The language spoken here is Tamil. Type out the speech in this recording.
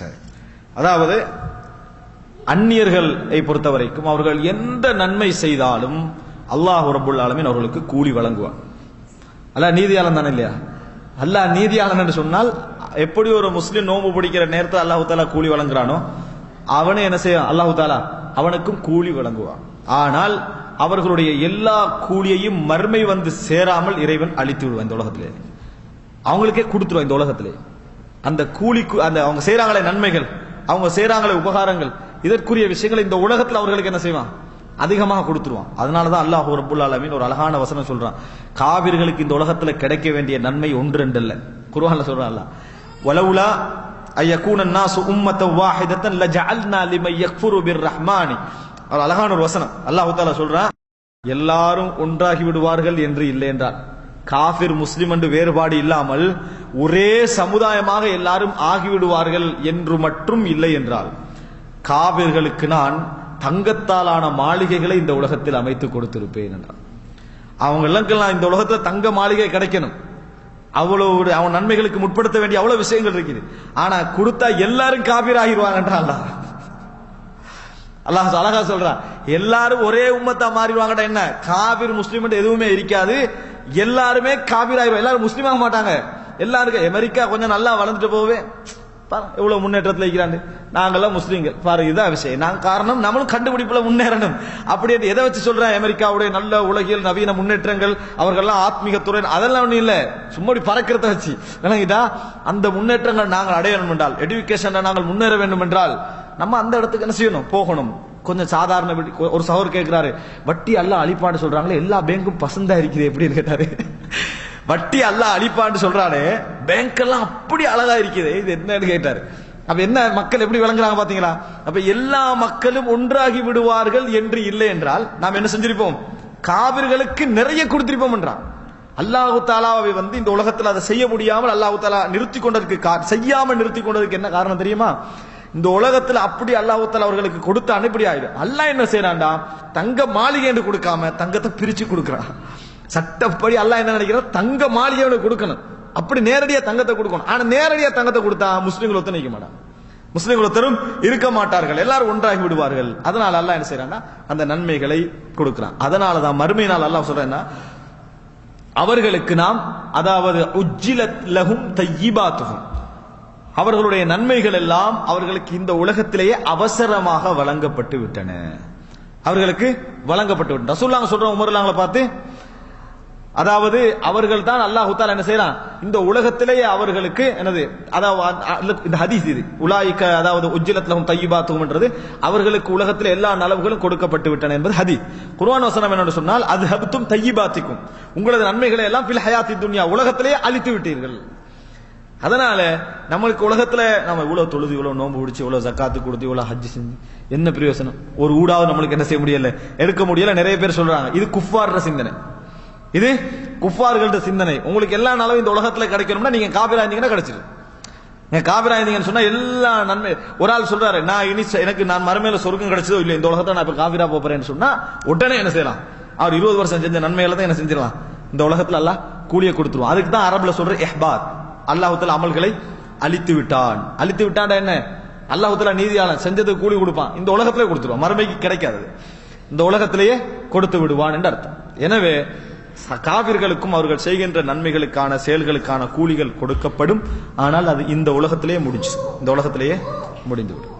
சரி அதாவது அந்நியர்களை பொறுத்த வரைக்கும் அவர்கள் எந்த நன்மை செய்தாலும் அல்லாஹ் ரபுல் அவர்களுக்கு கூலி வழங்குவான். அல்லாஹ் நீதியாளன் தானே இல்லையா? அல்லாஹ் நீதியாளன் என்று சொன்னால் எப்படி ஒரு முஸ்லீம் நோன்பு பிடிக்கிற நேரத்தில் அல்லாஹு தாலா கூலி வழங்குறானோ அவனே என்ன செய்ய அல்லாஹு தாலா அவனுக்கும் கூலி வழங்குவான். ஆனால் அவர்களுடைய எல்லா கூலியையும் மர்மை வந்து சேராமல் இறைவன் அழித்து விடுவான் இந்த உலகத்திலே. அவங்களுக்கே கொடுத்துருவான் இந்த உலகத்திலே. அந்த கூலிக்கு அந்த அவங்க செய்யறாங்களே நன்மைகள் அவங்க செய்யறாங்களே உபகாரங்கள் இதற்குரிய விஷயங்களை இந்த உலகத்தில் அவர்களுக்கு என்ன செய்வான்? அதிகமாக கொடுத்துருவான். அதனால தான் அல்லாஹ் ரபுல் அலமின் ஒரு அழகான வசனம் சொல்றான். காவிர்களுக்கு இந்த உலகத்தில் கிடைக்க வேண்டிய நன்மை ஒன்று ரெண்டு இல்லை குருவான்ல சொல்றான் அல்ல வலவுலா ஐயக்கூன நாசு உம்மத்த வாஹிதத்தன் லஜஅல்னா லிமை யக்ஃபுரு பிர் ரஹ்மானி அவர் அழகான ஒரு வசனம். அல்லாஹ் தாலா சொல்றான் எல்லாரும் ஒன்றாகி விடுவார்கள் என்று இல்லை என்றார். காபிர் முஸ்லிம் என்று வேறுபாடு இல்லாமல் ஒரே சமுதாயமாக எல்லாரும் ஆகிவிடுவார்கள் என்று மட்டும் இல்லை என்றால் காவிர்களுக்கு நான் தங்கத்தாலான மாளிகைகளை இந்த உலகத்தில் அமைத்து கொடுத்திருப்பேன் என்றார். அவங்க எல்லாம் இந்த உலகத்துல தங்க மாளிகை கிடைக்கணும். அவ்வளவு ஒரு அவன் நன்மைகளுக்கு முற்படுத்த வேண்டிய அவ்வளவு விஷயங்கள் இருக்குது. ஆனா கொடுத்தா எல்லாரும் காபீர் ஆகிடுவாங்கன்றா அல்லாஹ். அல்லாஹ் அழகா சொல்றான் எல்லாரும் ஒரே உம்மத்தா மாறிடுவாங்கடா என்ன? காபீர் முஸ்லீம் எதுவுமே இருக்காது. எல்லாருமே காபிர் எல்லாரும் முஸ்லீம் ஆக மாட்டாங்க. எல்லாருக்கும் அமெரிக்கா கொஞ்சம் நல்லா வளர்ந்துட்டு போவே பாரு எவ்வளவு முன்னேற்றத்தில் இருக்கிறாங்க நாங்கெல்லாம் முஸ்லீம்கள். பாரு இதுதான் விஷயம். நாங்கள் காரணம் நம்மளும் கண்டுபிடிப்புல முன்னேறணும். அப்படி அது எதை வச்சு சொல்றேன்? அமெரிக்காவுடைய நல்ல உலகியல் நவீன முன்னேற்றங்கள் அவர்கள்லாம் ஆத்மீகத்துறை அதெல்லாம் ஒன்றும் இல்லை. சும்மா பறக்கிறத வச்சு. விளங்கிட்டா அந்த முன்னேற்றங்கள் நாங்கள் அடையணும் என்றால் எடுக்கேஷன்ல நாங்கள் முன்னேற வேண்டும் என்றால் நம்ம அந்த இடத்துக்கு என்ன செய்யணும்? போகணும். கொஞ்சம் சாதாரண ஒரு சகோர் கேட்கிறாரு வட்டி எல்லாம் அழிப்பான்னு சொல்றாங்களே எல்லா பேங்க்கும் பசந்தா இருக்குது எப்படின்னு கேட்டாரு. வட்டி எல்லாம் அழிப்பான்னு சொல்றாரு பேங்க் எல்லாம் அப்படி அழகா இருக்குது. இது என்னன்னு கேட்டாரு. அப்ப என்ன மக்கள் எப்படி விளங்குறாங்க பாத்தீங்களா? அப்ப எல்லா மக்களும் ஒன்றாகி விடுவார்கள் என்று இல்லை என்றால் நாம் என்ன செஞ்சிருப்போம்? காவிர்களுக்கு நிறைய கொடுத்திருப்போம் என்றான். அல்லாஹு தாலாவை வந்து இந்த உலகத்தில் அதை செய்ய முடியாமல் அல்லாஹு தாலா நிறுத்தி கொண்டதற்கு செய்யாமல் நிறுத்தி கொண்டதுக்கு என்ன காரணம் தெரியுமா? இந்த உலகத்துல அப்படி அல்லாஹு அவர்களுக்கு கொடுத்த அனுப்பி ஆயிடும் அல்லாஹ் என்ன செய்யறான்டா தங்க மாளிகை என்று கொடுக்காம தங்கத்தை பிரிச்சு கொடுக்கறான். சட்டப்படி அல்லாஹ் என்ன நினைக்கிறான்? தங்க மாளிகை அவனுக்கு கொடுக்கணும். அப்படி நேரடியா தங்கத்தை கொடுக்கணும். ஆனா நேரடியா தங்கத்தை கொடுத்தா முஸ்லீம்கள் ஒத்து நிற்க மாட்டான் முஸ்லீம்கள் ஒருத்தரும் இருக்க மாட்டார்கள். எல்லாரும் ஒன்றாகி விடுவார்கள். அதனால அல்லாஹ் என்ன செய்யறான்னா அந்த நன்மைகளை கொடுக்கிறான். அதனாலதான் மறுமை நாள் அல்லாஹ் சொல்றேன்னா அவர்களுக்கு நாம் அதாவது உஜ்ஜிலத் லஹும் தையிபாத்துகும் அவர்களுடைய நன்மைகள் எல்லாம் அவர்களுக்கு இந்த உலகத்திலேயே அவசரமாக வழங்கப்பட்டு விட்டன. அவர்களுக்கு வழங்கப்பட்டு விட்டன. ரசூல்லாங்க சொல்ற உமர்லாங்களை பார்த்து அதாவது அவர்கள் தான் அல்லாஹு தாலா என்ன செய்யறான்? இந்த உலகத்திலேயே அவர்களுக்கு என்னது அதாவது அ- இந்த ஹதீஸ் இது. உலாய்க்க அதாவது உஜ்ஜிலத்லஹும் தையிபாத்துகும்ன்றது அவர்களுக்கு உலகத்தில் எல்லா நலவுகளும் கொடுக்கப்பட்டு விட்டன என்பது ஹதீஸ். குர்வான் வசனம் என்னன்னு சொன்னால் அது ஹப்தும் தையுபாத்திக்கும் உங்களது நன்மைகளை எல்லாம் பில் ஹயாத்தி துன்யா உலகத்திலேயே அழித்து விட்டீர்கள். அதனால நம்மளுக்கு உலகத்துல நம்ம இவ்வளவு தொழுது இவ்வளவு நோன்பு பிடிச்சி இவ்வளவு சக்காத்து கொடுத்து இவ்வளவு ஹஜ் செஞ்சு என்ன பிரயோசனம்? ஒரு ஊடாவது நம்மளுக்கு என்ன செய்ய முடியல? எடுக்க முடியல. நிறைய பேர் சொல்றாங்க இது குஃபார்ற சிந்தனை. இது குஃபார்கள்ட்ட சிந்தனை. உங்களுக்கு எல்லா நாளும் இந்த உலகத்துல கிடைக்கணும்னா நீங்க காபிரா இருந்தீங்கன்னா கிடைச்சிடும் நீங்க காபிரா இருந்தீங்கன்னு சொன்னா எல்லா நன்மை ஒரு ஆள் சொல்றாரு நான் இனி எனக்கு நான் மறுமையில சொர்க்கம் கிடைச்சதோ இல்லை இந்த உலகத்தை நான் இப்ப காபிரா போறேன்னு சொன்னா உடனே என்ன செய்யலாம்? அவர் இருபது வருஷம் செஞ்ச நன்மைகளை தான் என்ன செஞ்சிடலாம். இந்த உலகத்துல எல்லாம் கூலியை கொடுத்துருவான். அதுக்கு தான் அரபுல சொல்ற எஹ்பாத் அல்லாஹுத்தல அமல்களை அழித்து விட்டான். அழித்து விட்டான் என்ன? அல்லாஹுத்தல நீதியாளன் செஞ்சதுக்கு கூலி கொடுப்பான். இந்த உலகத்திலே கொடுத்துருவான். மறுமைக்கு கிடைக்காது இந்த உலகத்திலேயே கொடுத்து விடுவான் என்று அர்த்தம். எனவே காவிர்களுக்கும் அவர்கள் செய்கின்ற நன்மைகளுக்கான செயல்களுக்கான கூலிகள் கொடுக்கப்படும். ஆனால் அது இந்த உலகத்திலேயே முடிஞ்சு இந்த உலகத்திலேயே முடிந்துவிடும்.